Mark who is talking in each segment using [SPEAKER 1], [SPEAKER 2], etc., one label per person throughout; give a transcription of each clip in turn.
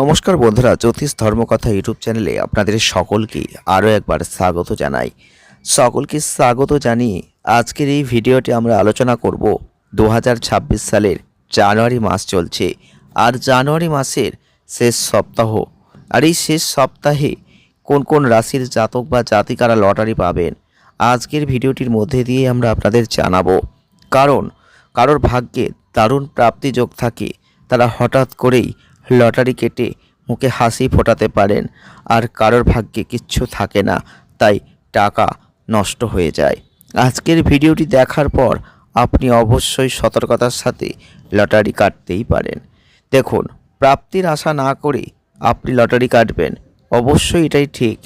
[SPEAKER 1] নমস্কার বন্ধুরা, জ্যোতিষ ধর্মকথা ইউটিউব চ্যানেলে আপনাদের সকলকে আরও একবার স্বাগত জানাই। সকলকে স্বাগত জানিয়ে আজকের এই ভিডিওটি আমরা আলোচনা করব দু হাজার ছাব্বিশ সালের জানুয়ারি মাস চলছে। আর জানুয়ারি মাসের শেষ সপ্তাহ, আর এই শেষ সপ্তাহে কোন কোন রাশির জাতক বা জাতিকারা লটারি পাবেন, আজকের ভিডিওটির মধ্যে দিয়ে আমরা আপনাদের জানাব। কারণ, কারোর ভাগ্যে দারুণ প্রাপ্তিযোগ থাকে, তারা হঠাৎ করেই লটারি কেটে মুখে হাসি ফোটাতে পারেন, আর কারোর ভাগ্যে কিচ্ছু থাকে না, তাই টাকা নষ্ট হয়ে যায়। আজকের ভিডিওটি দেখার পর আপনি অবশ্যই সতর্কতার সাথে লটারি কাটতেই পারেন। দেখুন, প্রাপ্তির আশা না করে আপনি লটারি কাটবেন, অবশ্যই এটাই ঠিক।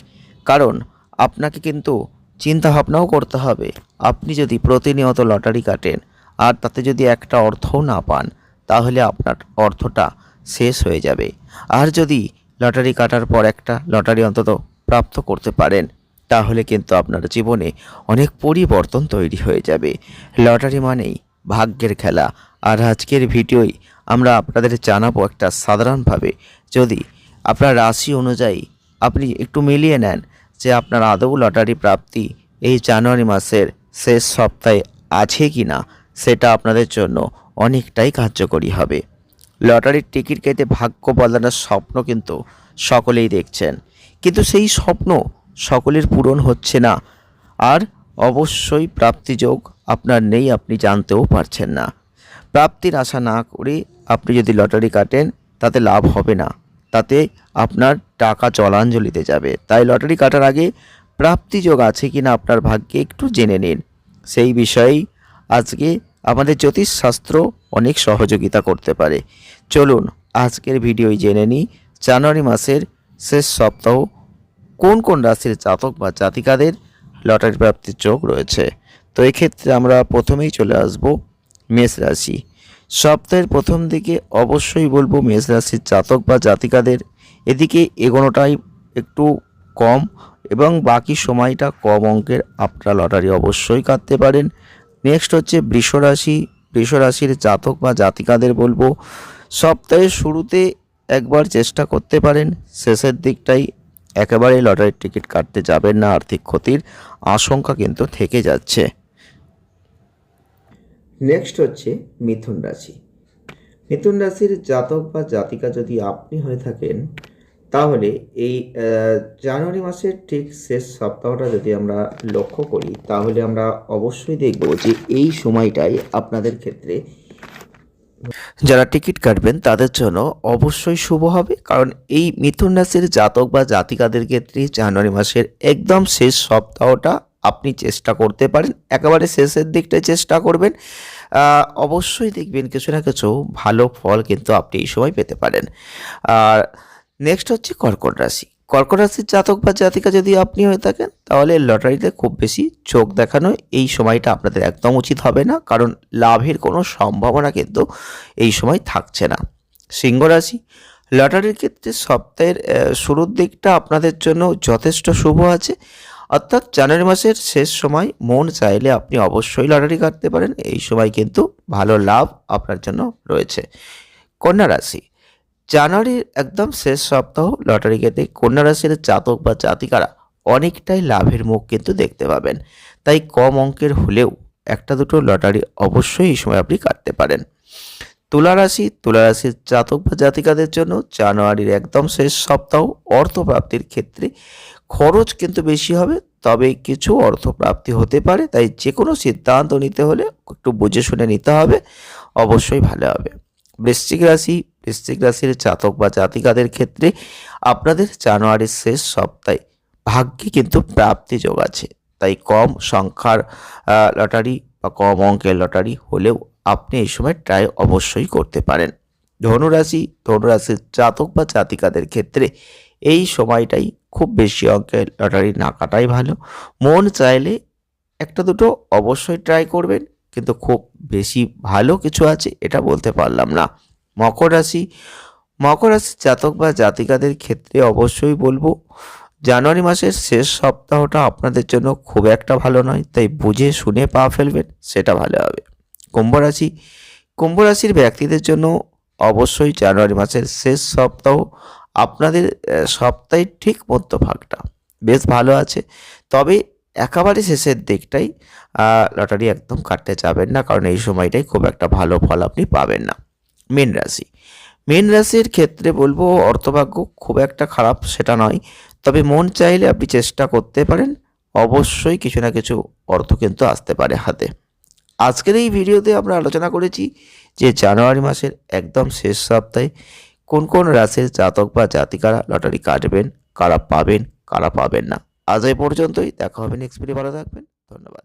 [SPEAKER 1] কারণ আপনাকে কিন্তু চিন্তা ভাবনাও করতে হবে, আপনি যদি প্রতিনিয়ত লটারি কাটেন, আর তাতে যদি একটা অর্থও না পান, তাহলে আপনার অর্থটা শেষ হয়ে যাবে। আর যদি লটারি কাটার পর একটা লটারি অন্তত প্রাপ্ত করতে পারেন, তাহলে কিন্তু আপনার জীবনে অনেক পরিবর্তন তৈরি হয়ে যাবে। লটারি মানেই ভাগ্যের খেলা। আর আজকের ভিডিওই আমরা আপনাদের জানাব একটা সাধারণভাবে। যদি আপনার রাশি অনুযায়ী আপনি একটু মিলিয়ে নেন যে আপনার আদৌ লটারি প্রাপ্তি এই জানুয়ারি মাসের শেষ সপ্তাহে আছে কি না সেটা আপনাদের জন্য অনেকটাই কার্যকরী হবে। লটারির টিকিট কেটে ভাগ্য বদলানোর স্বপ্ন কিন্তু সকলেই দেখছেন। কিন্তু সেই স্বপ্ন সকলের পূরণ হচ্ছে না। আর অবশ্যই প্রাপ্তিযোগ আপনার নেই, আপনি জানতেও পারছেন না। প্রাপ্তির আশা না করে আপনি যদি লটারি কাটেন, তাতে লাভ হবে না। তাতে আপনার টাকা জলাঞ্জলিতে যাবে। তাই লটারি কাটার আগে প্রাপ্তিযোগ আছে কি না আপনার ভাগ্যে একটু জেনে নিন। সেই বিষয়েই আজকে আমাদের জ্যোতিষশাস্ত্র অনেক সহযোগিতা করতে পারে। চলুন, আজকের ভিডিওই জেনে নিই, জানুয়ারি মাসের শেষ সপ্তাহ কোন কোন রাশির জাতক বা জাতিকাদের লটারি প্রাপ্তির যোগ রয়েছে। তো এক্ষেত্রে আমরা প্রথমেই চলে আসব মেষ রাশি। সপ্তাহের প্রথম দিকে অবশ্যই বলব মেষ রাশির জাতক বা জাতিকাদের এদিকে এগোনোটাই একটু কম এবং বাকি সময়টা কম অঙ্কের আপনারা লটারি অবশ্যই কাটতে পারেন। নেক্সট হচ্ছে বৃষ রাশি। রাশির জাতক বা জাতিকাদের বলব, সপ্তাহের শুরুতে একবার চেষ্টা করতে পারেন, শেষের দিকটাই একেবারে লটারির টিকিট কাটতে যাবেন না, আর্থিক ক্ষতির আশঙ্কা কিন্তু থেকে যাচ্ছে। নেক্সট হচ্ছে মিথুন রাশি। মিথুন রাশির জাতক বা জাতিকা যদি আপনি হয়ে থাকেন তাহলে এই জানুয়ারি মাসের ঠিক শেষ সপ্তাহটা যদি আমরা লক্ষ্য করি, তাহলে আমরা অবশ্যই দেখব যে এই সময়টাই আপনাদের ক্ষেত্রে যারা টিকিট কাটবেন তাদের জন্য অবশ্যই শুভ হবে। কারণ এই মিথুন রাশির জাতক বা জাতিকাদের ক্ষেত্রে জানুয়ারি মাসের একদম শেষ সপ্তাহটা আপনি চেষ্টা করতে পারেন। একেবারে শেষের দিকটায় চেষ্টা করবেন। অবশ্যই দেখবেন কিছু না কিছু ভালো ফল কিন্তু আপনি এই সময় পেতে পারেন। আর নেক্সট হচ্ছে কর্কট রাশি। কর্কট রাশির জাতক বা জাতিকা যদি আপনি হয়ে থাকেন, তাহলে লটারিতে খুব বেশি চোখ দেখানো এই সময়টা আপনাদের একদম উচিত হবে না, কারণ লাভের কোনো সম্ভাবনা কিন্তু এই সময় থাকছে না। সিংহ রাশি, লটারির ক্ষেত্রে সপ্তাহের শুরুর দিকটা আপনাদের জন্য যথেষ্ট শুভ আছে। অর্থাৎ জানুয়ারি মাসের শেষ সময় মন চাইলে আপনি অবশ্যই লটারি কাটতে পারেন, এই সময় কিন্তু ভালো লাভ আপনার জন্য রয়েছে। কন্যা রাশি জানুয়ারির একদম শেষ সপ্তাহ লটারি কেটে কন্যা রাশির জাতক বা জাতিকারা অনেকটাই লাভের মুখ কিন্তু দেখতে পাবেন। তাই কম অঙ্কের হলেও একটা দুটো লটারি অবশ্যই এই সময় আপনি কাটতে পারেন। তুলা রাশি, তুলা রাশির জাতক বা জাতিকাদের জন্য জানুয়ারির একদম শেষ সপ্তাহ অর্থপ্রাপ্তির ক্ষেত্রে খরচ কিন্তু বেশি হবে, তবে কিছু অর্থপ্রাপ্তি হতে পারে, তাই যে কোনো সিদ্ধান্ত নিতে হলে একটু বুঝে শুনে নিতে হবে, অবশ্যই ভালো হবে। বৃশ্চিক রাশি বৃশ্চিক রাশির জাতক বা জাতিকাদের ক্ষেত্রে আপনাদের জানুয়ারির শেষ সপ্তাহে ভাগ্যে কিন্তু প্রাপ্তি যোগ আছে। তাই কম সংখ্যার লটারি বা কম অঙ্কের লটারি হলেও আপনি এই সময় ট্রাই অবশ্যই করতে পারেন। ধনুরাশি, ধনুরাশির জাতক বা জাতিকাদের ক্ষেত্রে এই সময়টাই খুব বেশি অঙ্কের লটারি না কাটাই ভালো। মন চাইলে একটা দুটো অবশ্যই ট্রাই করবেন, কিন্তু খুব বেশি ভালো কিছু আছে, এটা বলতে পারলাম না। মকর রাশি। মকর রাশির জাতক বা জাতিকাদের ক্ষেত্রে অবশ্যই বলব, জানুয়ারি মাসের শেষ সপ্তাহটা আপনাদের জন্য খুব একটা ভালো নয়, তাই বুঝে শুনে পা ফেলবেন, সেটা ভালো হবে। কুম্ভ রাশি। কুম্ভ রাশির ব্যক্তিদের জন্য অবশ্যই জানুয়ারি মাসের শেষ সপ্তাহ আপনাদের সপ্তাহের ঠিক মধ্যভাগটা। বেশ ভালো আছে। তবে একেবারে শেষের দিকটাই লটারি একদম কাটতে যাবেন না, কারণ এই সময়টাই খুব একটা ভালো ফল আপনি পাবেন না। মীন রাশি। মীন রাশির ক্ষেত্রে বলব অর্থভাগ্য খুব একটা খারাপ সেটা নয়। তবে মন চাইলে আপনি চেষ্টা করতে পারেন। অবশ্যই কিছু না কিছু অর্থ কিন্তু আসতে পারে হাতে। আজকের এই ভিডিওতে আমরা আলোচনা করেছি যে জানুয়ারি মাসের একদম শেষ সপ্তাহে কোন কোন রাশির জাতক বা জাতিকারা লটারি কাটবেন, কারা পাবেন কারা পাবেন না। আজ এই পর্যন্তই। দেখা হবে নেক্সট ভিডিও ভালো থাকবেন। ধন্যবাদ।